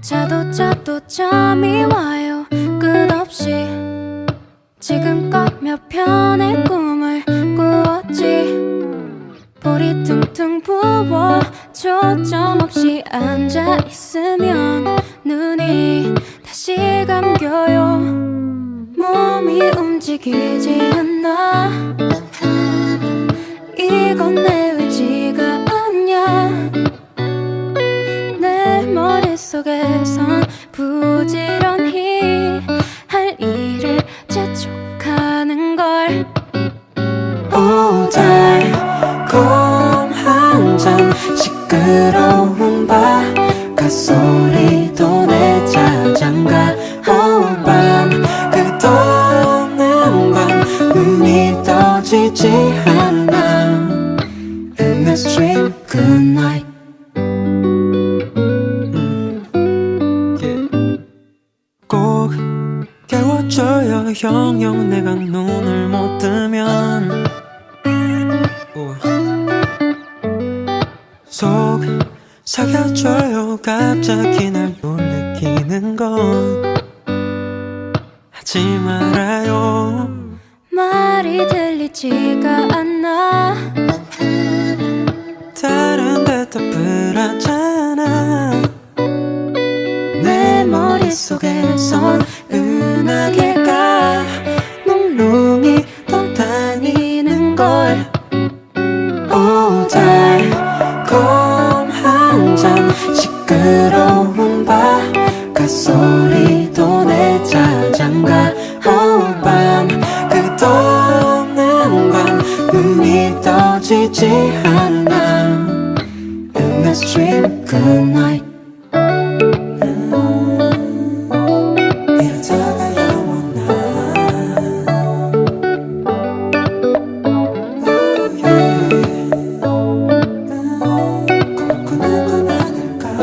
자도 자도 잠이 와요. 끝없이 지금껏 몇 편의 꿈을 꾸었지. 볼이 퉁퉁 부어 초점 없이 앉아 있으면 눈이 다시 감겨요. 몸이 움직이지 않아 속에선 부지런히 할 일을 재촉하는 걸. 오 달콤 한잔 시끄러운 바가 소리도 내 자장가. 오밤 끝없는 밤 눈이 떠지지 않아. In the stream good night 깨워줘요 영영 내가 눈을 못 뜨면. 오. 속 사겨줘요. 갑자기 날 놀래키는 건 하지 말아요. 말이 들리지가 않아 다른 데 답을 하잖아 내 머릿속에선 은하계가. 몽롱히 떠다니는 걸 오 달콤 한잔 시끄러운 바가 소리도 내 자장가. 오밤 끝없는 밤 눈이 떠지지 않아. In the stream good night